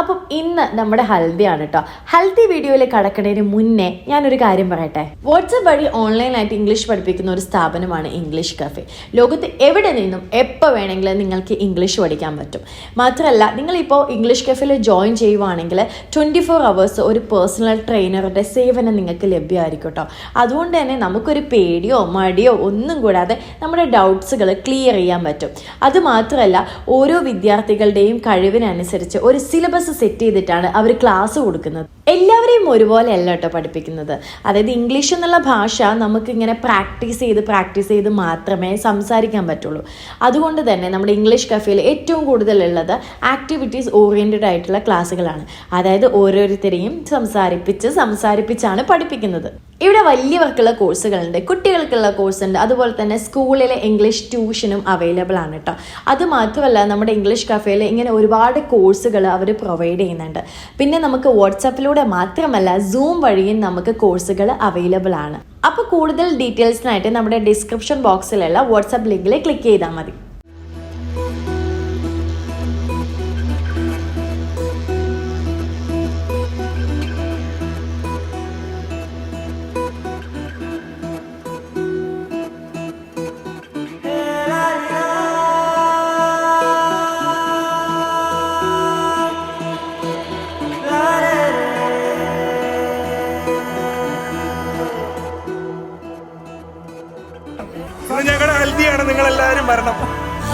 അപ്പം ഇന്ന് നമ്മുടെ ഹൽദിയാണ് കേട്ടോ ഹൽദി വീഡിയോയിൽ കടക്കുന്നതിന് മുന്നേ ഞാനൊരു കാര്യം പറയട്ടെ. വാട്സപ്പ് വഴി ഓൺലൈനായിട്ട് ഇംഗ്ലീഷ് പഠിപ്പിക്കുന്ന ഒരു സ്ഥാപനമാണ് ഇംഗ്ലീഷ് കഫേ. ലോകത്ത് എവിടെ നിന്നും എപ്പോൾ വേണമെങ്കിലും നിങ്ങൾക്ക് ഇംഗ്ലീഷ് പഠിക്കാൻ പറ്റും. മാത്രമല്ല നിങ്ങളിപ്പോൾ ഇംഗ്ലീഷ് കഫേയിൽ ജോയിൻ ചെയ്യുവാണെങ്കിൽ ട്വന്റി ഫോർ അവേഴ്സ് ഒരു പേഴ്സണൽ ട്രെയിനറുടെ സേവനം നിങ്ങൾക്ക് ലഭ്യമായിരിക്കും കേട്ടോ അതുകൊണ്ട് തന്നെ നമുക്കൊരു പേടിയോ മടിയോ ഒന്നും കൂടാതെ നമ്മുടെ ഡൗട്ട്സുകൾ ക്ലിയർ ചെയ്യാൻ പറ്റും. അത് മാത്രമല്ല ഓരോ വിദ്യാർത്ഥികളുടെയും കഴിവിനനുസരിച്ച് ഒരു സിലബസ് സെറ്റ് ചെയ്തിട്ടാണ് അവർ ക്ലാസ് കൊടുക്കുന്നത്. എല്ലാവരെയും ഒരുപോലെ അല്ല കേട്ടോ പഠിപ്പിക്കുന്നത്. അതായത് ഇംഗ്ലീഷ് എന്നുള്ള ഭാഷ നമുക്ക് ഇങ്ങനെ പ്രാക്ടീസ് ചെയ്ത് പ്രാക്ടീസ് ചെയ്ത് മാത്രമേ സംസാരിക്കാൻ പറ്റുള്ളൂ. അതുകൊണ്ട് തന്നെ നമ്മുടെ ഇംഗ്ലീഷ് കഫേയിൽ ഏറ്റവും കൂടുതലുള്ളത് ആക്ടിവിറ്റീസ് ഓറിയന്റഡ് ആയിട്ടുള്ള ക്ലാസ്സുകളാണ് അതായത് ഓരോരുത്തരെയും സംസാരിപ്പിച്ച് സംസാരിപ്പിച്ചാണ് പഠിപ്പിക്കുന്നത്. ഇവിടെ വലിയവർക്കുള്ള കോഴ്സുകളുണ്ട് കുട്ടികൾക്കുള്ള കോഴ്സ് ഉണ്ട്. അതുപോലെ തന്നെ സ്കൂളിലെ ഇംഗ്ലീഷ് ട്യൂഷനും അവൈലബിൾ ആണ് കേട്ടോ. അത് മാത്രമല്ല നമ്മുടെ ഇംഗ്ലീഷ് കഫേയിൽ ഇങ്ങനെ ഒരുപാട് കോഴ്സുകൾ അവർ പ്രൊവൈഡ് ചെയ്യുന്നുണ്ട്. പിന്നെ നമുക്ക് വാട്സാപ്പിലൂടെ മാത്രമല്ല സൂം വഴിയും നമുക്ക് കോഴ്സുകൾ അവൈലബിൾ ആണ്. അപ്പോൾ കൂടുതൽ ഡീറ്റെയിൽസിനായിട്ട് നമ്മുടെ ഡിസ്ക്രിപ്ഷൻ ബോക്സിലുള്ള വാട്സാപ്പ് ലിങ്കിൽ ക്ലിക്ക് ചെയ്താൽ മതി.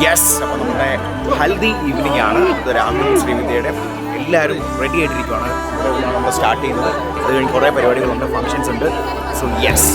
യെസ് അപ്പോൾ നമ്മുടെ ഹൽദി ഈവനിങ് ആണ്. രാമൻ ശ്രീവിദ്യയുടെ എല്ലാവരും റെഡി നിന്നാണ് നമ്മൾ സ്റ്റാർട്ട് ചെയ്യുന്നത്. അത് കഴിഞ്ഞ് കുറേ പരിപാടികളുണ്ട് ഫങ്ഷൻസ് ഉണ്ട്. സോ യെസ്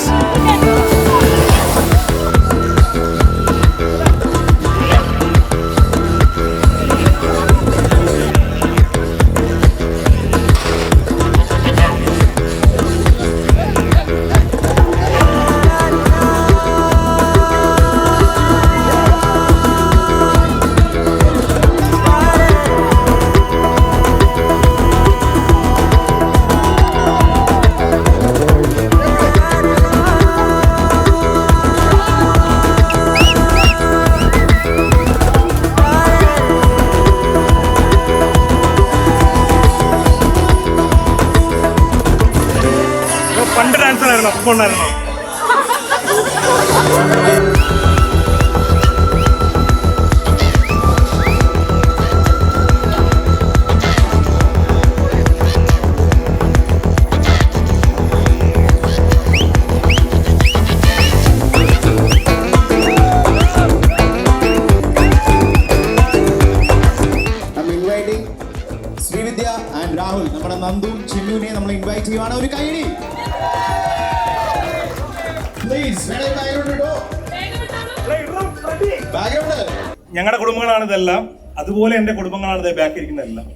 ഞങ്ങളുടെ കുടുംബങ്ങളാണ് ഇതെല്ലാം. അതുപോലെ എന്റെ കുടുംബങ്ങളാണ് ബാക്കി ഇരിക്കുന്നതെല്ലാം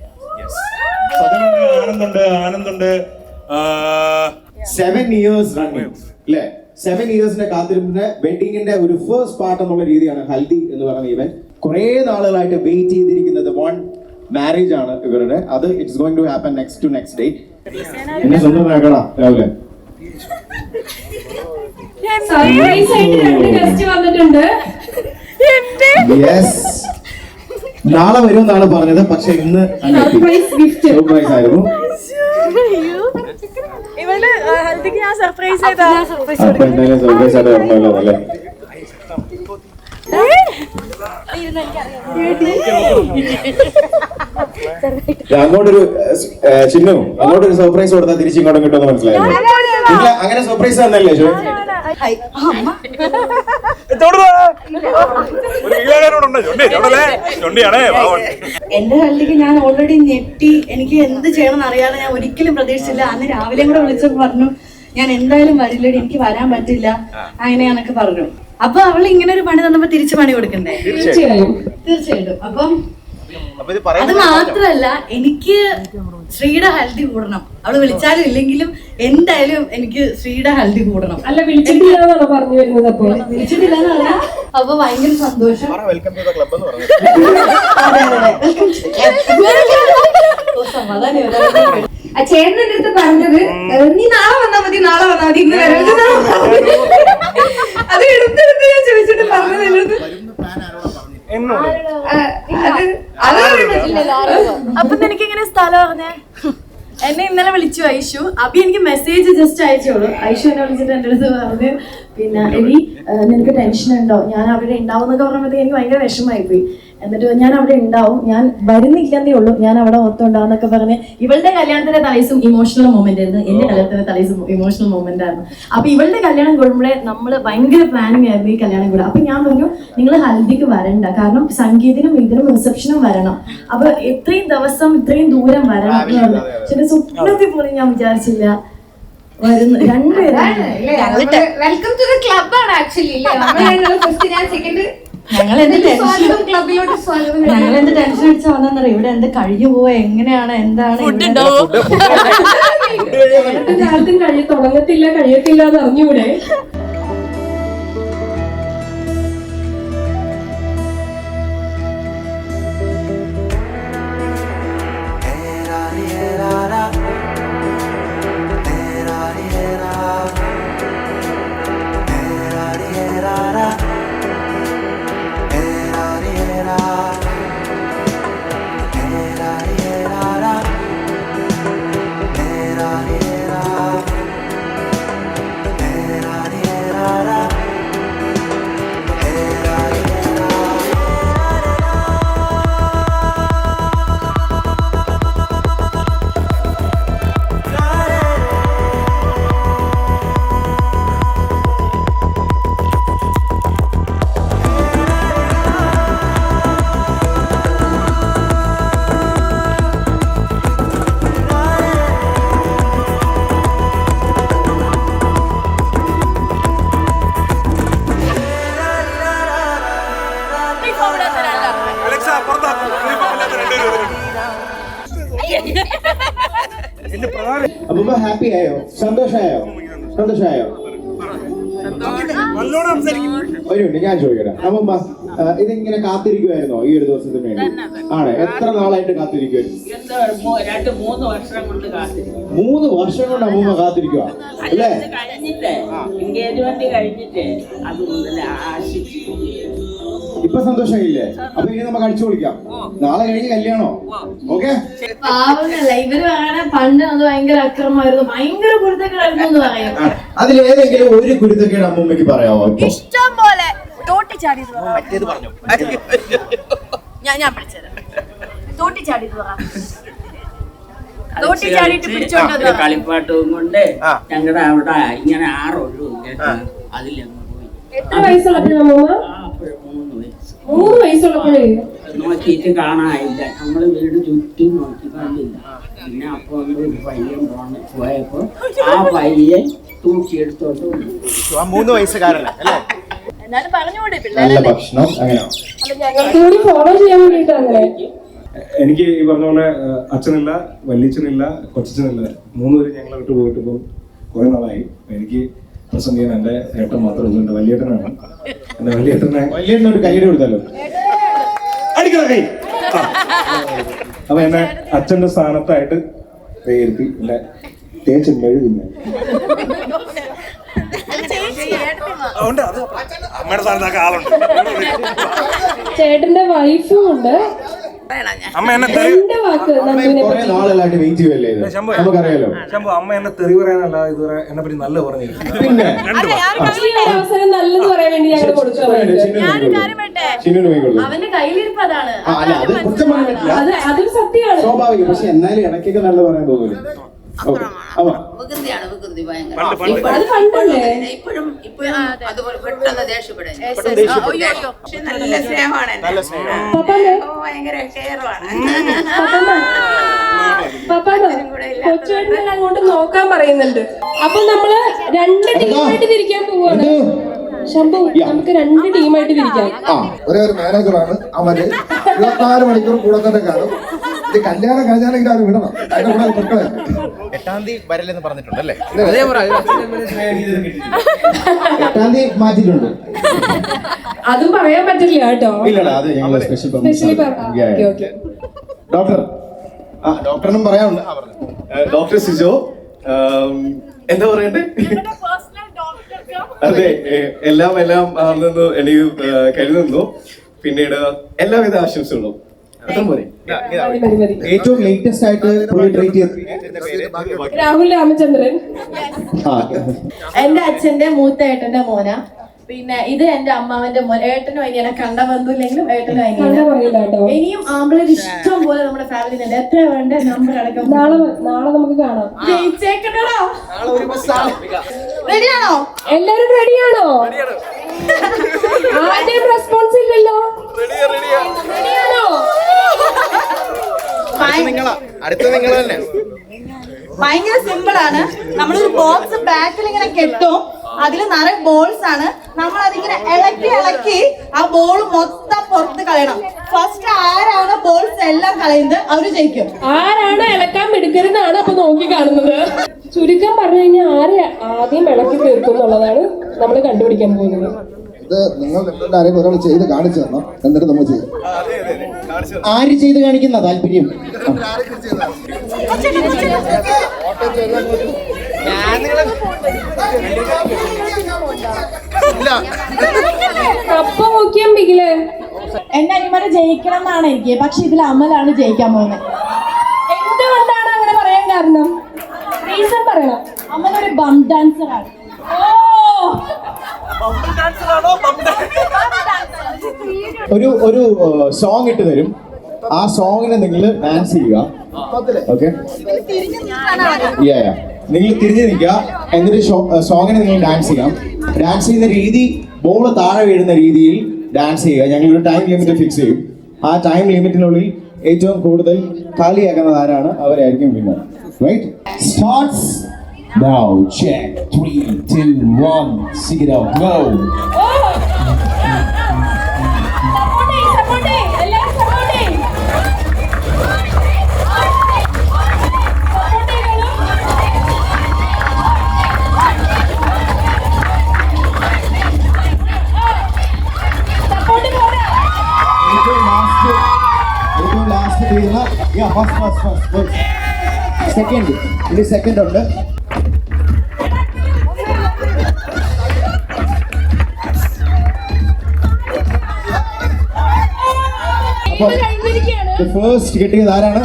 ആനന്ദുണ്ട് ആനന്ദുണ്ട്. സെവൻ ഇയേഴ്സ് റണ്ണിങ് അല്ലേ സെവൻ ഇയേഴ്സിന്റെ കാത്തിരിപ്പിന്റെ വെഡിങ്ങിന്റെ ഒരു ഫേസ്റ്റ് പാർട്ട് എന്നുള്ള രീതിയാണ് ഹൽദി എന്ന് പറയുന്ന ഇവൻ കുറെ നാളുകളായിട്ട് വെയിറ്റ് ചെയ്തിരിക്കുന്നത് വൺ മാരേജ് ആണ് ഇവരുടെ. അത് it's going to happen next to next day എന്നെ സ്വന്തം ആക്കടാ രാവിലെ സർപ്രൈസ് ആയിട്ട് രണ്ട് ഗസ്റ്റ് വന്നിട്ടുണ്ട്. യെസ് നാളെ വരും എന്നാണ് പറഞ്ഞത് പക്ഷെ ഇന്ന് സർപ്രൈസ് ആയിരുന്നു. ഹൽദിക്ക് ഞാൻ സർപ്രൈസ് സർപ്രൈസ് അപ്പൊ എന്തായാലും സർപ്രൈസ് ആയിട്ട് വരണമല്ലോ അല്ലേ? അങ്ങോട്ടൊരു ചിഹ്നവും ചിന്നു അങ്ങോട്ടൊരു സർപ്രൈസ് കൊടുത്താൽ തിരിച്ചു ഇങ്ങോട്ടും കിട്ടുമെന്ന് മനസ്സിലായി? അങ്ങനെ സർപ്രൈസ് തന്നല്ലേ ഷോ. എന്റെ കല്ലിക്ക് ഞാൻ ഓൾറെഡി ഞെട്ടി. എനിക്ക് എന്ത് ചെയ്യണം അറിയാതെ ഞാൻ ഒരിക്കലും പ്രതീക്ഷിച്ചില്ല. അന്ന് രാവിലെ കൂടെ വിളിച്ചപ്പോൾ പറഞ്ഞു ഞാൻ എന്തായാലും വരില്ലടി എനിക്ക് വരാൻ പറ്റില്ല. അങ്ങനെയാന്നൊക്കെ പറഞ്ഞു. അപ്പൊ അവൾ ഇങ്ങനെ ഒരു പണി തന്നപ്പോ തിരിച്ചു പണി കൊടുക്കണ്ടേ? തീർച്ചയായും തീർച്ചയായിട്ടും. അപ്പം അത് മാത്രല്ല എനിക്ക് ശ്രീയുടെ ഹൽദി കൂടണം. അവൾ വിളിച്ചാലും ഇല്ലെങ്കിലും എന്തായാലും എനിക്ക് ശ്രീയുടെ ഹൽദി കൂടണം. അല്ല വിളിച്ചിട്ടില്ലാന്നാണോ പറഞ്ഞു വരുന്നത് അപ്പോൾ? വിളിച്ചിട്ടില്ലെന്ന് പറയാം അപ്പൊ ഭയങ്കര സന്തോഷം. ചേട്ടൻ എന്റെ അടുത്ത് പറഞ്ഞത് നീ നാളെ വന്നാ മതി നാളെ വന്നാ മതി ഇന്ന് വരരുത് അത് എടുത്തെടുത്ത് ഞാൻ ചോദിച്ചിട്ട് പറഞ്ഞത് എന്റെ അടുത്ത് എന്നോട്? അപ്പൊ നിനക്ക് എങ്ങനെ സ്ഥലം പറഞ്ഞേ എന്നെ ഇന്നലെ വിളിച്ചു ഐഷു. അപ്പൊ എനിക്ക് മെസ്സേജ് ജസ്റ്റ് അയച്ചോളൂ. ഐഷു എന്നെ വിളിച്ചിട്ട് എന്റെ അടുത്ത് പറഞ്ഞു. പിന്നെ എനി നിനക്ക് ടെൻഷൻ ഉണ്ടോ? ഞാൻ അവിടെ ഉണ്ടാവും എന്നൊക്കെ പറഞ്ഞപ്പോഴത്തേക്ക് എനിക്ക് ഭയങ്കര വിഷമമായി പോയി എന്നിട്ട് ഞാൻ അവിടെ ഉണ്ടാവും. ഞാൻ വരുന്നില്ലെന്നേ ഉള്ളൂ. ഞാൻ അവിടെ ഓർത്തുണ്ടാവുന്നൊക്കെ പറഞ്ഞ് ഇവളുടെ കല്യാണത്തിന്റെ തലേസും ഇമോഷണൽ മൊമെന്റ് ആയിരുന്നു. എന്റെ കല്യാണത്തിന്റെ തലേസും ഇമോഷണൽ മൊമെന്റ് ആയിരുന്നു. അപ്പൊ ഇവളുടെ കല്യാണം കൂടുമ്പോഴേ നമ്മൾ ഭയങ്കര പ്ലാനിങ് ആയിരുന്നു ഈ കല്യാണം കൂടെ. അപ്പൊ ഞാൻ പറഞ്ഞു നിങ്ങൾ ഹൽദിക്ക് വരണ്ട. കാരണം സംഗീതനും ഇതിനും റിസപ്ഷനും വരണം. അപ്പൊ ഇത്രയും ദിവസം ഇത്രയും ദൂരം വരണം ചില പക്ഷെ സ്വപ്നത്തിൽ പോലും ഞാൻ വിചാരിച്ചില്ല. വരുന്നു രണ്ടുപേരും വെൽക്കം ടു ദ ക്ലബ് ആണ് ആക്ച്വലി ഫസ്റ്റ് ഞാൻ സെക്കൻഡ് ഞങ്ങൾ എന്ത് ടെൻഷൻ ക്ലബിലോട്ട് സ്വാഗതം ഞങ്ങൾ എന്ത് ടെൻഷൻ അടിച്ചാ വന്നറിയാം ഇവിടെ എന്ത് കഴിഞ്ഞു പോവാ എങ്ങനെയാണ്? എന്താണ്? ഇവിടെ കാലത്തും കഴിയ തുടങ്ങത്തില്ല കഴിയത്തില്ല എന്ന് അറിഞ്ഞൂടെ? ആയോ സന്തോഷമായോ സന്തോഷമായോ ഒരു മിനിറ്റ് ഞാൻ ചോദിക്കട്ടെ. അമ്മ ഇതിങ്ങനെ കാത്തിരിക്കുമായിരുന്നോ ഈ ഒരു ദിവസത്തിന് വേണ്ടി? ആണ്? എത്ര നാളായിട്ട് കാത്തിരിക്കുമായിരുന്നു മൂന്ന് വർഷം കൊണ്ട് അമ്മ മൂന്ന് വർഷം കൊണ്ട് അമ്മൂമ്മ കാത്തിരിക്കുക അല്ലേ കഴിഞ്ഞിട്ടേ എൻഗേജ്മെന്റ് കഴിഞ്ഞിട്ടേ അത് മുതൽ ആശിച്ചിരിക്കുകയാണ് ഇപ്പൊ സന്തോഷമായില്ലേ? അപ്പൊ ഇനി നമുക്ക് അടിച്ചു പൊളിക്കാം. നാളെ കഴിഞ്ഞ് കല്യാണോ? ഓക്കെ? പാവങ്ങളല്ല ഇവർ പറയണ പണ്ട് അത് ഭയങ്കര അക്രമമായിരുന്നു. ഭയങ്കര എന്ന് പറയും. അതിലേതെങ്കിലും ഒരു കുരുത്തക്കേട് അമ്മൂമ്മയ്ക്ക് പറയാമോ ഇഷ്ടം പോലെ തോട്ടി ചാടി പറ്റിയത് പറഞ്ഞു? ഞാൻ ഞാൻ. കളിപ്പാട്ടവും കൊണ്ട്. ഞങ്ങളുടെ അവിടെ ഇങ്ങനെ ആറൊഴു കേട്ടോ. അതിലങ്ങ് പോയി. എത്ര വയസ്സുള്ള മൂന്ന് വയസ്സ്. മൂന്ന് വയസ്സുള്ളപ്പോഴേ. നോക്കിയിട്ട് കാണാനില്ല. നമ്മൾ വീട് ചുറ്റും നോക്കി കണ്ടില്ല. പിന്നെ അപ്പോൾ ഒരു പയ്യൻ പോണ് പോയപ്പോ ആ പയ്യൻ തൂക്കിയെടുത്തോട്ട് മൂന്ന് വയസ്സുകാരനെ അല്ലേ? നല്ല ഭക്ഷണം എനിക്ക് ഈ പറഞ്ഞ പോലെ അച്ഛനില്ല വല്യച്ഛനില്ല കൊച്ചച്ഛനില്ല. മൂന്നുപേരും ഞങ്ങളെ വിട്ടു പോയിട്ട് ഇപ്പം കുറെ നാളായി. എനിക്ക് പ്രസന്റ് ചെയ്യാൻ എന്റെ ഏട്ടൻ മാത്രമേ ഉള്ളൂ. എന്റെ വലിയേട്ടനാണ്. എന്റെ വലിയേട്ടനെ വലിയ ഒരു കൈയ്യടി കൊടുത്താലോ? കൈ. അപ്പൊ എന്നെ അച്ഛന്റെ സ്ഥാനത്തായിട്ട് പേരുത്തി എന്നെ തേച്ച് മെഴുകുന്ന. ചേട്ടന്റെ വൈഫും ഉണ്ട്. അമ്മ എന്നെ. നമുക്കറിയാലോ. ശംഭു അമ്മ എന്നെ തെറി പറയാനല്ല ഇതുവരെ എന്നെ പറ്റി നല്ല അവസരം നല്ലത് പറയാൻ വേണ്ടി ഞങ്ങൾ അവന്റെ കയ്യിലിരിപ്പ് അതാണ് അത് കുറ്റം പറയാൻ അത് അതും സത്യമാണ്. സ്വാഭാവികം പക്ഷെ എന്നാലും ഇടയ്ക്കൊക്കെ നല്ല പറയാൻ തോന്നുന്നു വികൃതിയാണ് ഭയങ്കര. ഇപ്പോഴും ഇപ്പോഴും അതുപോലെ പെട്ടെന്ന്. പക്ഷെ നല്ല സ്നേഹമാണ് ഭയങ്കര കൊച്ചുവേട്ടനെ അങ്ങോട്ട് നോക്കാൻ പറയുന്നുണ്ട്. അപ്പൊ നമ്മൾ രണ്ട് ടീമായിട്ട് തിരിക്കാൻ പോവാണ്. ശംഭു നമുക്ക് രണ്ട് ടീമായിട്ട് തിരിക്കാം. ആ ഒരേ ഒരു മാനേജറാണ് അവർ. ഇരുപത്തിനാല് മണിക്കൂർ കൂടെ തന്നെ കാണും. ഇത് കല്യാണം കഴിഞ്ഞാലെങ്കിലും അവർ വിടണം. അതിന്റെ കൂടെ മക്കളെ എട്ടാം തീയതി വരലെന്ന് പറഞ്ഞിട്ടുണ്ടല്ലേ? എട്ടാം തീയതി മാറ്റിയിട്ടുണ്ട്. അതും പറയാൻ പറ്റില്ല കേട്ടോ. ഇല്ലടാ അത് ഞങ്ങൾ special specially okay okay doctor ആ ഡോക്ടറിനും പറയാനുണ്ട്. പറഞ്ഞു. ഡോക്ടർ സിജോ എന്താ പറയണ്ടേ? അതെ എല്ലാം എല്ലാം ആണെന്ന് എനിക്ക് കരുതുന്നു. പിന്നീട് എല്ലാവിധ ആശംസകളും. ഏറ്റവും ലേറ്റസ്റ്റ് ആയിട്ട് രാഹുൽ രാമചന്ദ്രൻ. ആ എന്റെ അച്ഛന്റെ മൂത്ത ഏട്ടന്റെ മോന. പിന്നെ ഇത് എന്റെ അമ്മാവന്റെ മോൻ. ഏട്ടനും അനിയനെ കണ്ട ബന്ധമില്ലെങ്കിലും ഏട്ടനും അനിയനെ ഇനിയും ആമ്പിളർ ഇഷ്ടം പോലെ നമ്മുടെ ഫാമിലി തന്നെ എത്ര വേണ്ട നമ്പർ അടക്കം. നാളെ നാളെ നമുക്ക് കാണാം. ജയിച്ചേക്കണോ റെഡിയാണോ എല്ലാരും റെഡിയാണോ ആദ്യം റെസ്പോൺസ് ഇല്ലല്ലോ. റെഡിയാണോ നിങ്ങളാ. അടുത്ത നിങ്ങൾ തന്നെ. ഭയങ്കര സിമ്പിൾ ആണ്. നമ്മളൊരു ബോക്സ് ബാക്കിൽ ഇങ്ങനെ കെട്ടും. അതിൽ നിറയെ ബോൾസ് ആണ്. നമ്മൾ അതിങ്ങനെ ഇളക്കി ഇളക്കി ആ ബോൾ മൊത്തം പുറത്ത് കളയണം. ഫസ്റ്റ് ആരാണ് ബോൾസ് എല്ലാം കളയുന്നത് അവർ ജയിക്കും. ആരാണ് ഇളക്കാൻ മിടുക്കരുന്നാണ് അപ്പൊ നോക്കി കാണുന്നത്. ചുരുക്കം പറഞ്ഞു കഴിഞ്ഞാൽ ആര് ആദ്യം ഇളക്കി തീർക്കും എന്നുള്ളതാണ് നമ്മൾ കണ്ടുപിടിക്കാൻ പോകുന്നത്. ഇത് നിങ്ങൾ നിങ്ങളുടെ ആരെങ്കിലും ഒരാൾ ചെയ്ത് കാണിച്ചു തരണം. എന്നിട്ട് നമ്മൾ ചെയ്യും. ആര് ചെയ്ത് കാണിക്കുന്ന താല്പര്യം? കപ്പ ബിഗിൽ എന്റെ അനിമാരെ ജയിക്കണം എന്നാണ് എനിക്ക്. പക്ഷെ ഇതിൽ അമലാണ് ജയിക്കാൻ പോകുന്നത്. എന്തുകൊണ്ടാണ് അങ്ങനെ പറയാൻ കാരണം? റീസൺ പറയണം. അമൽ ഒരു ബം ഡാൻസർ ആണ് ഓ ഒരു ഒരു സോങ് ഇട്ട് തരും. ആ സോങ്ങിനെ നിങ്ങൾ ഡാൻസ് ചെയ്യുക. ഓക്കെ നിങ്ങൾ തിരിഞ്ഞു നിൽക്കുക. എന്നിട്ട് സോങ്ങിന് നിങ്ങൾ ഡാൻസ് ചെയ്യാം. ഡാൻസ് ചെയ്യുന്ന രീതി ബോൾ താഴെ വീഴുന്ന രീതിയിൽ ഡാൻസ് ചെയ്യുക. ഞങ്ങൾ ഒരു ടൈം ലിമിറ്റ് ഫിക്സ് ചെയ്യും. ആ ടൈം ലിമിറ്റിനുള്ളിൽ ഏറ്റവും കൂടുതൽ കാലിയാക്കുന്നത് ആരാണ്? അവരായിരിക്കും winner right starts Now. Check. Three, till one, sing it out, go. ചെയ്യുന്ന yeah first first first second ഇനി സെക്കൻഡ് ഉണ്ട്. അപ്പോൾ ഫസ്റ്റ് കിട്ടിയത് ആരാണ്?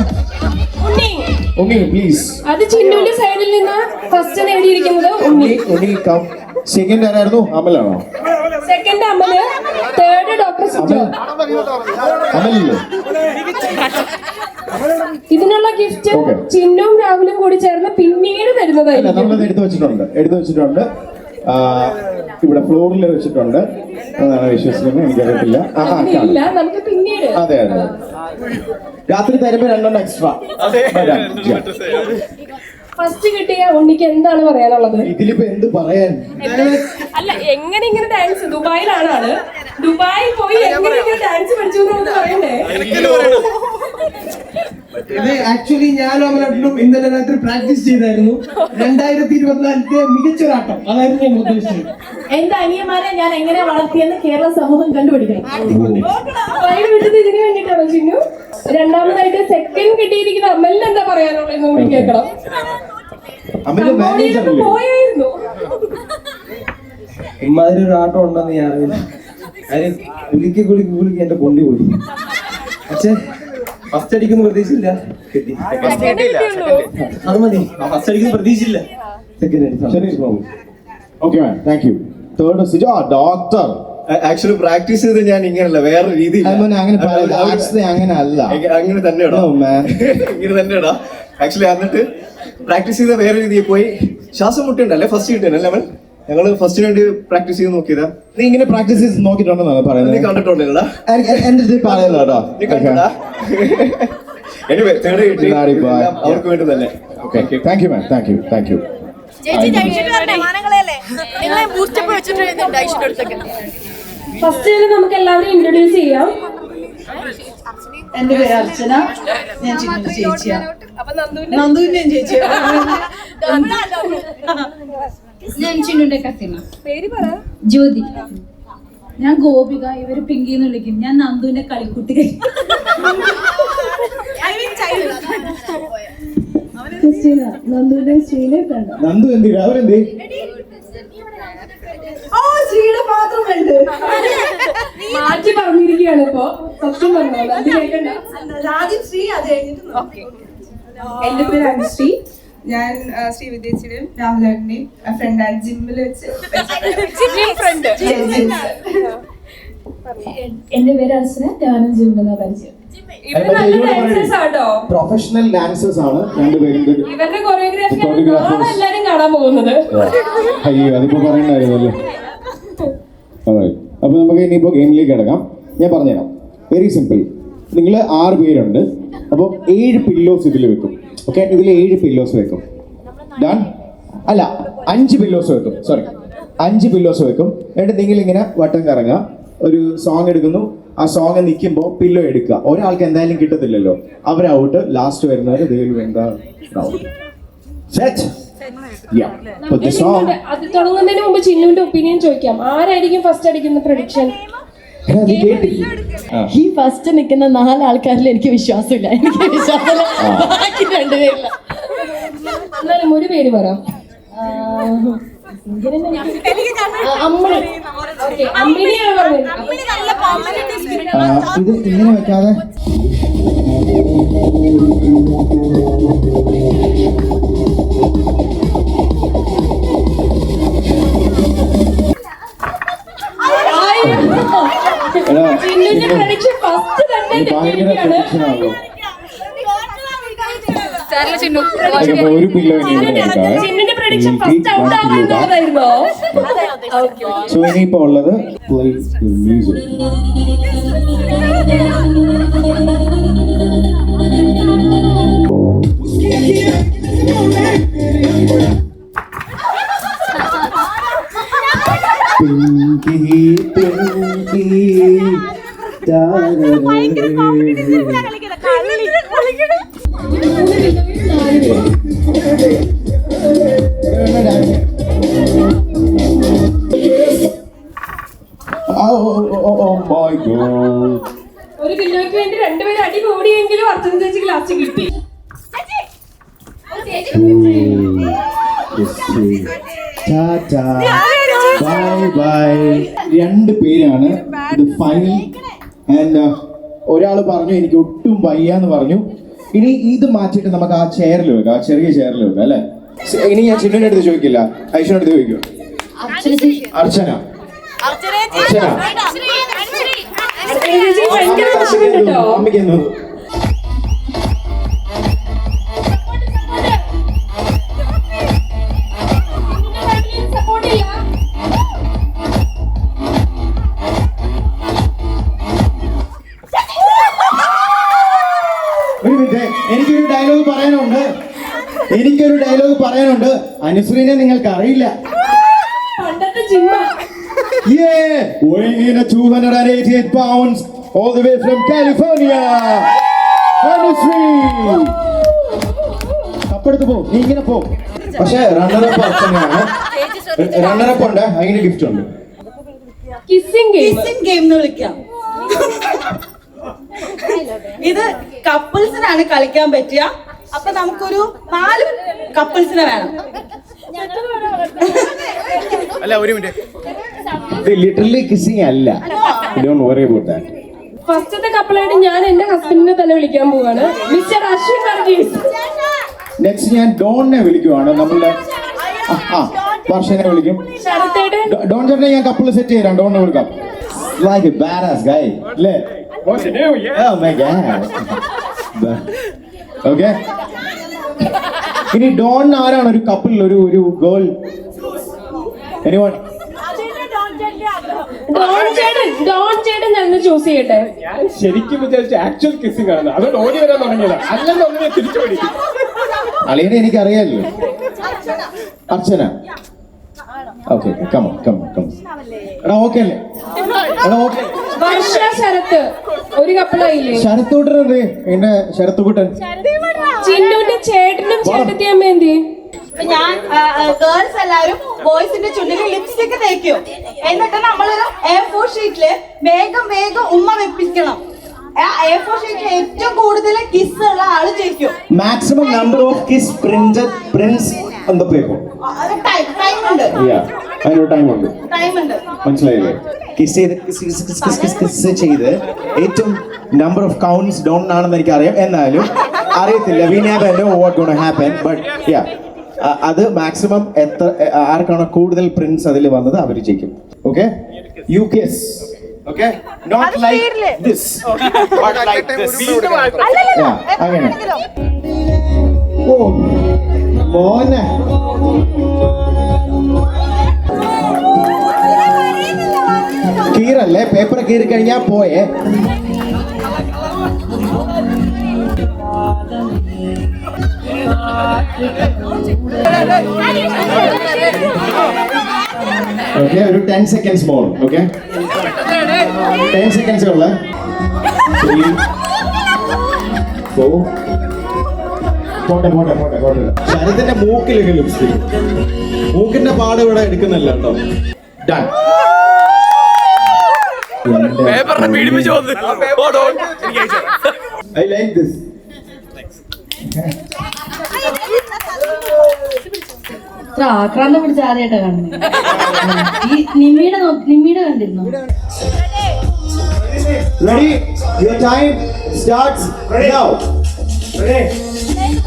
ഉണ്ണി. പ്ലീസ് അത് ചിന്നുവിന്റെ സൈഡിൽ നിന്ന് ഫസ്റ്റ് നേടിയിരിക്കുന്നത് ഉണ്ണി. ഉണ്ണി കം സെക്കൻഡ് ആരായിരുന്നു? അമലാണോ? സെക്കൻഡ് അമൽ. തേർഡ് ഡോക്ടർ അമലില്ലേ? ഇതിനുള്ള ഗിഫ്റ്റ് ചിഹ്നവും ചിന്നും രാഹുലും കൂടി ചേർന്ന് പിന്നീട് തരുന്നതായിരിക്കും നമ്മളത് എടുത്തു വെച്ചിട്ടുണ്ട്. എടുത്തു വെച്ചിട്ടുണ്ട്. ഇവിടെ ഫ്ലോറിൽ വെച്ചിട്ടുണ്ട്. എന്നാണ് വിശ്വസിക്കുന്നത്. എനിക്കറിയത്തില്ല. ഇല്ല നമുക്ക് പിന്നീട്. അതെ അതെ രാത്രി തരുമ്പോ രണ്ടെണ്ണം എക്സ്ട്രാ ഫസ്റ്റ് കിട്ടിയ ഉണ്ണിക്ക് എന്താണ് പറയാനുള്ളത്? ഇതിലിപ്പോ എന്ത് പറയാൻ? അല്ല എങ്ങനെ ഇങ്ങനെ ഡാൻസ് ദുബായിലാണ് ആൾ ദുബായിൽ പോയി എങ്ങനെ ഇങ്ങനെ ഡാൻസ് പഠിച്ചു എന്ന് പറയണ്ടേ? ഇത് ആക്ച്വലി ഞാനും അമലട്ടിലും ഇന്നലെ രാത്രി പ്രാക്ടീസ് ചെയ്തായിരുന്നു. രണ്ടായിരത്തി ഇരുപത്തിനാലിന്റെ മികച്ചൊരാട്ടം. അതായിരുന്നു ഞാൻ ഉദ്ദേശിച്ചത്. എന്റെ അനിയന്മാരെ ഞാൻ എങ്ങനെ വളർത്തിയെന്ന് കേരള സമൂഹം കണ്ടുപിടിക്കണം. രണ്ടാമതായിട്ട് സെക്കൻഡ് കിട്ടിയിരിക്കുന്ന അമ്മലിന് എന്താ പറയാനുള്ളത് കൂടി കേൾക്കണം. പോയായിരുന്നു. ഇമാതിരി ഒരു ആട്ടം ഉണ്ടെന്ന് ഞാൻ അറിയില്ല. കാര്യം കുലുക്കി കുലുക്കി കുലുക്കി എന്റെ കൊണ്ടി പോയി. പക്ഷേ ഫസ്റ്റ് അടിക്കുന്ന പ്രതീക്ഷയില്ല അത് മതി. ഫസ്റ്റ് അടിക്കുന്ന പ്രതീക്ഷയില്ല സെക്കൻഡ് അടി. ശരി Babu okay ma'am thank you third Sijo doctor actually practice ചെയ്ത് ഞാൻ ഇങ്ങനല്ല വേറെ രീതിയിൽ അങ്ങനെ അല്ല അങ്ങനെ തന്നെയാണോ. ഇങ്ങനെ തന്നെയാടാ ആക്ച്വലി എന്നിട്ട് പ്രാക്ടീസ് ചെയ്ത വേറെ രീതിയിൽ പോയി. ശ്വാസം മുട്ടുണ്ടല്ലേ? ഫസ്റ്റ് കിട്ടുന്നല്ലേ അവൻ? ഞങ്ങൾ ഫസ്റ്റിന് വേണ്ടി പ്രാക്ടീസ് ചെയ്ത് നോക്കിയതാ. നീ ഇങ്ങനെ പ്രാക്ടീസ് ചെയ്ത് നോക്കിയിട്ടുണ്ടെന്നാണ് പറയുന്നത് നീ കണ്ടിട്ടുണ്ട് എ- എന്റെ ഇത് പറയുന്നത് നീ കണ്ടടാ എനിവേ തേർഡ് കിട്ടി അവർക്ക് വേണ്ടി തന്നെ. Okay thank you ma'am thank you thank you first നമുക്ക് എല്ലാവരും ഇൻട്രൊഡ്യൂസ് ചെയ്യാം. എന്റെ പേര് അർച്ചന. ഞാൻ ചിന്നു ചേച്ചിയാണ്. നന്ദുവിന്റെ ചേച്ചിയാണ്. ഞാൻ ചിന്നുന്റെ കസിന പേര് പറ. ജ്യോതി. ഞാൻ ഗോപിക ഇവർ പിങ്കി എന്ന് വിളിക്കും. ഞാൻ നന്ദുവിന്റെ കളിക്കുട്ടി. ക്രിസ്റ്റീന നന്ദുവിന്റെ ശ്രീനെ കണ്ട. നന്ദു എന്തി അവരെന്തി? ഓ ശ്രീയുടെ പാത്രം വേണ്ട പറഞ്ഞത് മാറ്റി പറഞ്ഞിരിക്കുകയാണ് ഇപ്പൊ. സത്യം പറഞ്ഞോളൂ അത് കേൾക്കണ്ട. ആദ്യം ശ്രീ അത് കഴിഞ്ഞിട്ട് എന്റെ പേര് അനുശ്രീ. ഞാൻ ജിമ്മിൽ വെച്ച് ഫ്രണ്ട് എന്റെ പേര് അർച്ചന ഞാനും പരിചയം. പ്രൊഫഷണൽ ഡാൻസേഴ്സ് ആണ് രണ്ടുപേരും ഇത് ഇവരുടെ കൊറിയോഗ്രാഫി ആണ് Choreographers. എല്ലാരും കാണാൻ പോകുന്നത്. അയ്യോ അതിപ്പോ പറയണ്ടായിരുന്നല്ലോ. അപ്പൊ നമുക്ക് ഇനിയിപ്പോ ഗെയിമിലേക്ക് കിടക്കാം. ഞാൻ പറഞ്ഞുതരാം. വെരി സിമ്പിൾ നിങ്ങൾ ആറ് പേരുണ്ട്. അപ്പോൾ ഏഴ് പില്ലോസ് ഇതിൽ വെക്കും. ഓക്കെ ഇതിൽ ഏഴ് പില്ലോസ് വെക്കും. ഡൺ അല്ല അഞ്ച് പില്ലോസ് വെക്കും. സോറി അഞ്ച് പില്ലോസ് വെക്കും. എന്നിട്ട് നിങ്ങൾ ഇങ്ങനെ വട്ടം കറങ്ങുക. ഒരു സോങ് എടുക്കുന്നു. ആ സോങ് നിൽക്കുമ്പോൾ പില്ലോ എടുക്കുക. ഒരാൾക്ക് എന്തായാലും കിട്ടത്തില്ലല്ലോ. അവർ ഔട്ട് ലാസ്റ്റ് വരുന്നവർ എന്താ മുമ്പ് ചിന്നുവിന്റെ ഒപ്പീനിയൻ ചോദിക്കാം. ആരായിരിക്കും ഫസ്റ്റ് അടിക്കുന്ന പ്രൊഡിക്ഷൻ നീ ഈ ഫസ്റ്റ് നിൽക്കുന്ന നാല് ആൾക്കാരിൽ എനിക്ക് വിശ്വാസമില്ല എനിക്ക് വിശ്വാസമില്ല ബാക്കി രണ്ടുപേരില്ല എന്നാലും ഒരു പേര് പറ ഇത് ഇങ്ങനെ വെക്കാതെ എടാ, ചിന്നുവിന്റെ ഇടാം. ആവാന്നുള്ളതായിരുന്നോ സോ ഇനിയിപ്പോ ഉള്ളത് പ്ലേ മ്യൂസിക് പിങ്കി പിങ്കി കളിക്കണം കളിക്കണം. പറഞ്ഞു എനിക്ക് ഒട്ടും വയ്യ എന്ന് പറഞ്ഞു. ഇനി ഇത് മാറ്റിയിട്ട് നമുക്ക് ആ ചെയറിൽ വെക്കാം ആ ചെറിയ ചെയറിൽ വെക്കാം അല്ലേ? ഇനി ഞാൻ ചിന്നുവിന്റെ അടുത്ത് ചോദിക്കില്ല ഐശ്വരുടെ അടുത്ത് ചോദിക്കും. അർച്ചന അർച്ചന. അർച്ചന അമ്മയ്ക്ക് എന്തോ അനുശ്രീനെ നിങ്ങൾക്ക് അറിയില്ല പണ്ടത്തെ ജിമ്മ Yeah, weighing in at 288 pounds, all the way from California, Anusree. അപ്പടുത്ത് പോ നീ ഇങ്ങനെ പോ. പക്ഷെ റണ്ണറപ്പ് അച്ഛനാണ് റണ്ണറപ്പ് ഉണ്ട് അതിന് ഗിഫ്റ്റ് ഉണ്ട്. കിസ്സിംഗ് ഗെയിം കിസ്സിംഗ് ഗെയിം എന്ന് വിളിക്കാം. ഇത് കപ്പിൾസിനാണ് കളിക്കാൻ പറ്റുക അപ്പൊ നമുക്കൊരു നാല് കപ്പിൾസിനെ വേണം. അല്ല ഒരു മിനിറ്റ്. ലിറ്ററലി കിസ്സിങ് അല്ല. ഡോണ്ട് വറി അബൌട്ട് ദാറ്റ് ഫസ്റ്റത്തെ കപ്പിളായിട്ട് ഞാൻ എന്റെ ഹസ്ബൻഡിനെ തന്നെ വിളിക്കാൻ പോവാണ്. മിസ്റ്റർ അശ്വിൻ വർഗീസ്. നെക്സ്റ്റ് ഞാൻ ഡോണിനെ വിളിക്കുവാണ്. നമ്മളുടെ വർഷനെ വിളിക്കും. ഡോൺ ചേട്ടനെ ഞാൻ കപ്പിൾ സെറ്റ് ചെയ്യാം. ഡോണിനെ കൊടുക്കാം ലൈക്ക് എ ബാഡാസ് ഗൈ അല്ലേ? God. ഓക്കെ ഇനി ഡോൺ ആരാണ് ഒരു കപ്പിൾ ഒരു ഒരു ഗേൾ എനിവൺ ഡോൺ ചേട്ടൻ ഡോൺ ചേട്ടൻ തന്നെ ചൂസ് ചെയ്യട്ടെ? ഞാൻ ശരിക്കും വിചാരിച്ചു ആക്ച്വൽ കിസ്സിംഗ് ആണ് അതുകൊണ്ട് ഓടി വരാൻ തുടങ്ങിയതാ. ഒന്നിനെ തിരിച്ചു പഠിക്കും അളിയനെ എനിക്ക് അറിയാലോ അർച്ചന. ഓക്കെ കമ കമ കമ എടാ ഓക്കെ അല്ലേ? എടാ ഓക്കെ വർഷ ശരത്ത് ഒരു കപ്പിളായില്ലേ എന്റെ ശരത്തുകുട്ടൻ ചിന്നുവിന്റെ ചേട്ടനും ചേട്ടത്തി അമ്മ എന്തി ഞാൻ ഗേൾസ് എല്ലാവരും ബോയ്സിന്റെ ചുണ്ടിൽ ലിപ്സ്റ്റിക് തേക്കും. എന്നിട്ട് നമ്മളൊരു എ ഫോർ ഷീറ്റിൽ വേഗം വേഗം ഉമ്മ വെപ്പിക്കണം. ഏറ്റവും കൂടുതൽ കിസ് ഉള്ള ആൾ ജയിക്കും. Maximum number of kiss printed prince on അതിനൊരു ടൈമുണ്ട്. മനസ്സിലായില്ലേ? കിസ് ചെയ്ത് kiss kiss kiss kiss kiss ചെയ്ത് ഏറ്റവും നമ്പർ ഓഫ് കൗണ്ട്സ് ഡൗൺ ആണെന്ന് എനിക്കറിയാം. എന്നാലും അറിയത്തില്ല. We know what gonna happen but yeah അത് മാക്സിമം എത്ര ആർക്കാണോ കൂടുതൽ പ്രിൻസ് അതിൽ വന്നത് അവർ ജയിക്കും. Okay you kiss okay not like this അങ്ങനെ. ഓ മോനെ. കീറല്ലേ? പേപ്പർ കീറി കഴിഞ്ഞാ പോയേ. ഓക്കെ ഒരു ten seconds more okay ten seconds ഉള്ള. ഫോർ പോട്ടെ പോട്ടെ പോട്ടെ പോട്ടെ. ശരത്തിന്റെ മൂക്കിലൊക്കെ ലിപ്സ്റ്റിക്. മൂക്കിന്റെ പാട് ഇവിടെ എടുക്കുന്നില്ല കേട്ടോ. ഡൺ പേപ്പറിനെ പീഡിപ്പിച്ചു ഐ ലൈക്ക് ദിസ് ആക്രാന്തം പിടിച്ച ആദ്യമായിട്ടാ കാണുന്നത് ഈ നിമ്മിയുടെ നിമ്മിയുടെ കണ്ടിരുന്നു? Ready? Your time starts now.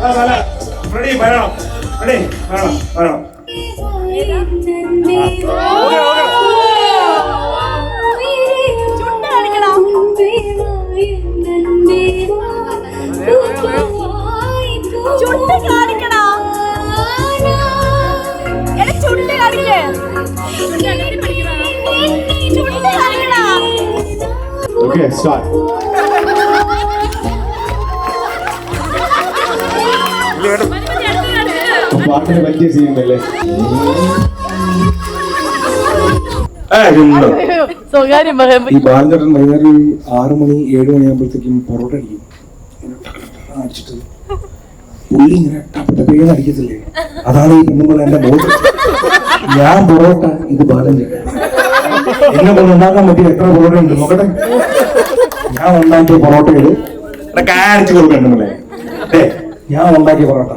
Ready വരണം. റെഡി വരണം വരണം. Okay, start. പാട്ടിന് പറ്റിയ സീനല്ലേ? ഈ ബാലചേട്ടൻ വൈകുന്നേരം ഒരു ആറ് മണി ഏഴ് മണിയാകുമ്പോഴത്തേക്കും പൊറോട്ട അടിക്കും. അടിച്ചിട്ട് പുള്ളി ഇങ്ങനെ ടപ്പേന്ന് അടിക്കത്തില്ലേ? അതാണ് ഈ പെണ്ണുമ്പോൾ എന്റെ ബോധം ഞാൻ പൊറോട്ട ഇത് ബാലൻ ചേട്ടൻ എന്നെ കൊണ്ട് ഉണ്ടാക്കാൻ പറ്റിയ എത്ര പൊറോട്ട ഉണ്ട് നോക്കട്ടെ. ഞാൻ ഉണ്ടാക്കിയ പൊറോട്ടയിൽ കാണിച്ചു കൊടുക്കണ്ടേ ഞാൻ ഉണ്ടാക്കിയ പൊറോട്ട.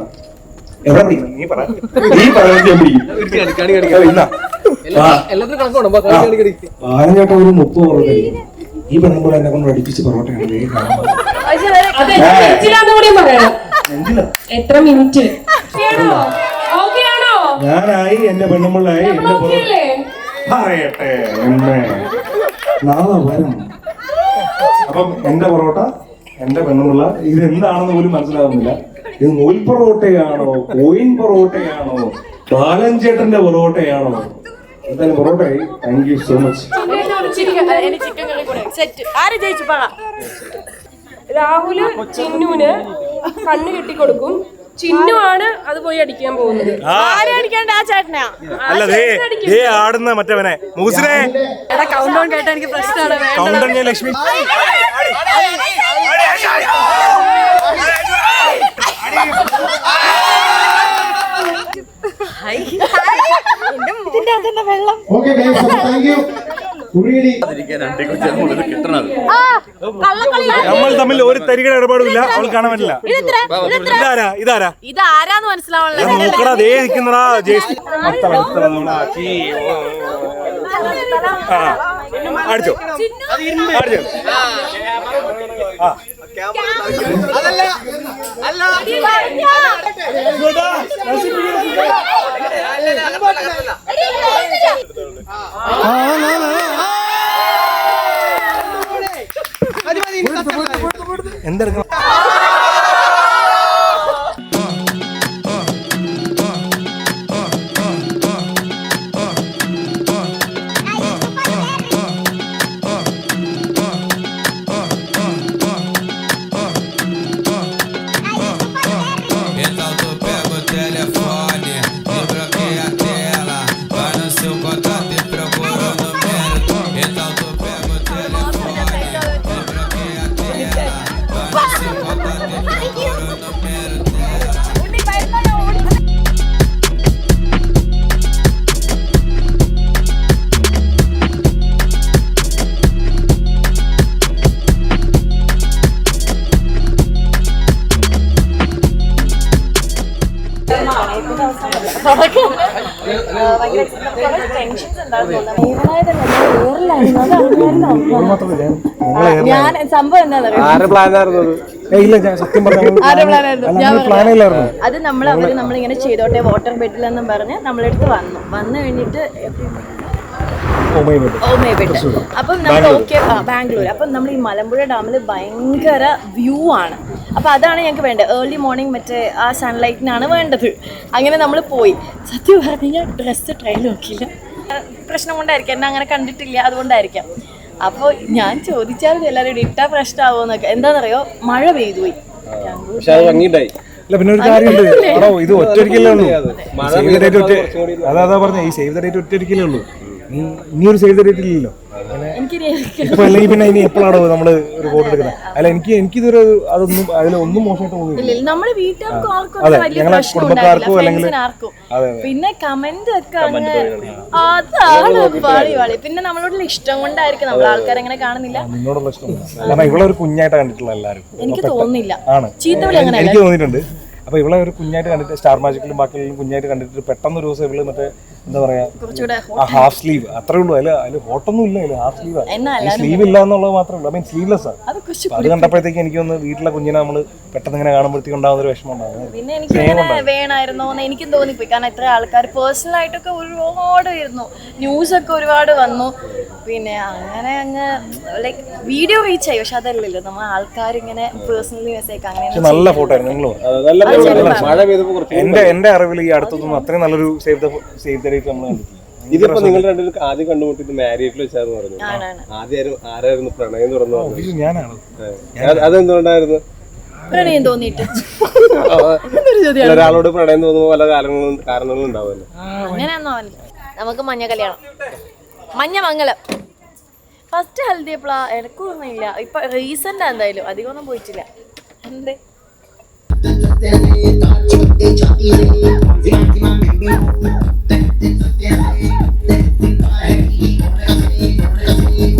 എവിടെ നീ? പറ. നീ പിടിക്കും. ഒരു മുപ്പത് പൊറോട്ട ഈ പെണ്ണുമ്പോൾ എന്നെ കൊണ്ട് അടിപ്പിച്ച് പൊറോട്ടയാണ് എത്ര മിനിറ്റ്? ഓക്കെ ആണോ? ഞാനായി എന്റെ പെണ്ണുമ്പിള്ളായി എന്റെ പറയട്ടെ എന്നെ. നാളെ വരും. അപ്പം എന്റെ പൊറോട്ട എന്റെ പെണ്ണുമുള്ള ഇത് എന്താണെന്ന് പോലും മനസ്സിലാവുന്നില്ല. ഇത് നൂൽ പൊറോട്ടയാണോ കോയിൻ പൊറോട്ടയാണോ ബാലൻചേട്ടന്റെ പൊറോട്ടയാണോ എന്തായാലും പൊറോട്ടയായി thank you so much Rahul ചിന്നുവിന് കണ്ണ് കെട്ടിക്കൊടുക്കും ചിന്നു ആണ് അത് പോയി അടിക്കാൻ പോകുന്നത് അടിക്കാണ്ട് ആ ചേട്ടനാ അല്ലേ ആടുന്ന മറ്റവനെ മൂസിനെ എടാ കൗണ്ട് ഡൗൺ കേട്ടാ എനിക്ക് പ്രശ്നമാണ് ലക്ഷ്മി വെള്ളം നമ്മൾ തമ്മിൽ ഒരു തരികട ഇടപാടില്ല അവൾ കാണാൻ പറ്റില്ല. ഇതാരാ? ഇതാരാ? ഇതാരാന്ന് മനസ്സിലാവണല്ലോ. ഞാൻ ദേ നിൽക്കുന്നടാ ജേസ് ആ അടിച്ചോ. അടിച്ചോ. ആ. എന്തെടുക്കണം? ഞാൻ സംഭവം എന്താണെന്നറിയാം. അത്? നമ്മൾ അവർ നമ്മളിങ്ങനെ ചെയ്തോട്ടെ വാട്ടർ ബെഡിൽ എന്നും പറഞ്ഞ് നമ്മളെടുത്ത് വന്നു. വന്നു കഴിഞ്ഞിട്ട് ഓമയപ്പെട്ട് അപ്പം നമ്മൾ ഓക്കെ ബാംഗ്ലൂർ. അപ്പം നമ്മൾ ഈ മലമ്പുഴ ഡാമിൽ ഭയങ്കര വ്യൂ ആണ്. അപ്പം അതാണ് ഞങ്ങൾക്ക് വേണ്ടത്. ഏർലി മോർണിംഗ് മറ്റേ ആ സൺലൈറ്റിനാണ് വേണ്ടത്. അങ്ങനെ നമ്മൾ പോയി. സത്യം പറഞ്ഞാൽ കഴിഞ്ഞാൽ ഡ്രസ്സ് ട്രൈ നോക്കിയില്ല. പ്രശ്നം കൊണ്ടായിരിക്കാം. എന്നെ അങ്ങനെ കണ്ടിട്ടില്ല. അതുകൊണ്ടായിരിക്കാം. അപ്പോൾ ഞാൻ ചോദിച്ചാൽ എല്ലാവരും ഇട്ടാ പ്രശ്നമാവോ എന്നൊക്കെ എന്താണെന്നറിയോ മഴ പെയ്തു പോയി. പിന്നെ ഒരു കാര്യമുണ്ട്. ഒറ്റ ഇത് ഒറ്റൊരിക്കലേ ഉള്ളൂ. മഴ സേവ് ദ ഡേറ്റ് ഒറ്റ അതാ പറഞ്ഞ. ഈ സേവ് ദ ഡേറ്റ് ഒറ്റൊരിക്കലേ ഉള്ളൂ. ഇനി ഒരു സേവ് എനിക്കിനി ഇപ്പൊ അല്ലെങ്കിൽ പിന്നെ ഇനി എപ്പോഴാണോ നമ്മൾ ഒരു ഫോട്ടോ എടുക്കുന്നത്? അല്ല എനിക്ക് എനിക്കിതൊരു അതൊന്നും അതിലൊന്നും മോശമായിട്ട് തോന്നിയില്ല നമ്മുടെ വീട്ടുകാർക്കും ആർക്കും വലിയ പ്രശ്നം അല്ലെങ്കിൽ-. പിന്നെ കമന്റ് ഒക്കെ അങ്ങ് അതാണ് പാളി പാളി. പിന്നെ നമ്മളോടുള്ള ഇഷ്ടം കൊണ്ടായിരിക്കും നമ്മൾ ആൾക്കാരെ അങ്ങനെ കാണുന്നില്ല. നിന്നോടുള്ള ഇഷ്ടം ഇവളൊരു കുഞ്ഞായിട്ട് കണ്ടിട്ടുള്ള എല്ലാവരും. എനിക്ക് തോന്നുന്നില്ല. ആണ്. ചീത്തവിളി അങ്ങനെ എനിക്ക് തോന്നിയിട്ടുണ്ട്. അപ്പൊ ഇവളെ ഒരു കുഞ്ഞായിട്ട് കണ്ടിട്ട് സ്റ്റാർ മാജിക്കിലും ബാക്കിയുള്ള കുഞ്ഞായിട്ട് കണ്ടിട്ട് പെട്ടെന്ന് ഒരു ദിവസം ഇവൾ മറ്റേ എന്താ പറയാ ഹാഫ് സ്ലീവ് അത്രേ ഉള്ളൂ. അതിൽ അതിൽ ഹോട്ടൊന്നും ഇല്ല. അതിൽ ഹാഫ് സ്ലീവ് ഈ സ്ലീവ് ഇല്ല എന്നുള്ളത് മാത്രമേ ഉള്ളൂ. ഐ മീൻ സ്ലീവ്ലെസ് ആണ് അത് കണ്ടപ്പോഴത്തേക്ക് എനിക്ക് ഒന്ന് വീട്ടിലെ കുഞ്ഞിനെ നമ്മൾ പെട്ടെന്ന് ഇങ്ങനെ കാണുമ്പോഴത്തേക്ക് ഉണ്ടാകുന്ന ഒരു വിഷമം ഉണ്ടാകും. പിന്നെ എനിക്ക് ഇങ്ങനെ വേണമായിരുന്നോ എന്ന് എനിക്കും തോന്നിപ്പോയി. കാരണം ഇത്ര ആൾക്കാർ പേഴ്സണൽ ആയിട്ടൊക്കെ ഒരുപാട് വരുന്നു. ന്യൂസ് ഒക്കെ ഒരുപാട് വന്നു. പിന്നെ അങ്ങനെ അങ്ങ് ലൈക് വീഡിയോ റീച്ച് ആയി. പക്ഷെ അതല്ലല്ലോ. നമ്മൾ ആൾക്കാർ ഇങ്ങനെ പേഴ്സണലി മെസ്സേജ് അങ്ങനെ നല്ല ഫോട്ടോ ആയിരുന്നു. നിങ്ങൾ എന്റെ എന്റെ അറിവിൽ ഈ അടുത്തൊന്നും അത്രയും നല്ലൊരു save the save the date നമ്മൾ കണ്ടിട്ടില്ല. ഇതിപ്പോ നിങ്ങൾ രണ്ടുപേരും ആദ്യം കണ്ടുമുട്ടിട്ട് മാരിയേറ്റിൽ വെച്ചാന്ന് പറഞ്ഞു. ആദ്യം ആരായിരുന്നു പ്രണയം തുറന്നു ഞാനാണ്? അത് അതെന്തുകൊണ്ടായിരുന്നു? പ്രണയം തോന്നിയിട്ട്. ഒരാളോട് പ്രണയം തോന്നുമ്പോൾ പല കാരണങ്ങളും കാരണങ്ങളും ഉണ്ടാവുമല്ലോ. അങ്ങനെയൊന്നും നമുക്ക് മഞ്ഞ കല്യാണം. മഞ്ഞ മംഗലം. ഫസ്റ്റ് ഹൽദി എപ്പോഴാ എനിക്ക് ഓർമ്മയില്ല. ഇപ്പൊ റീസെന്റ് എന്തായാലും. അധികം ഒന്നും പോയിട്ടില്ല. എന്തേ? Thank you.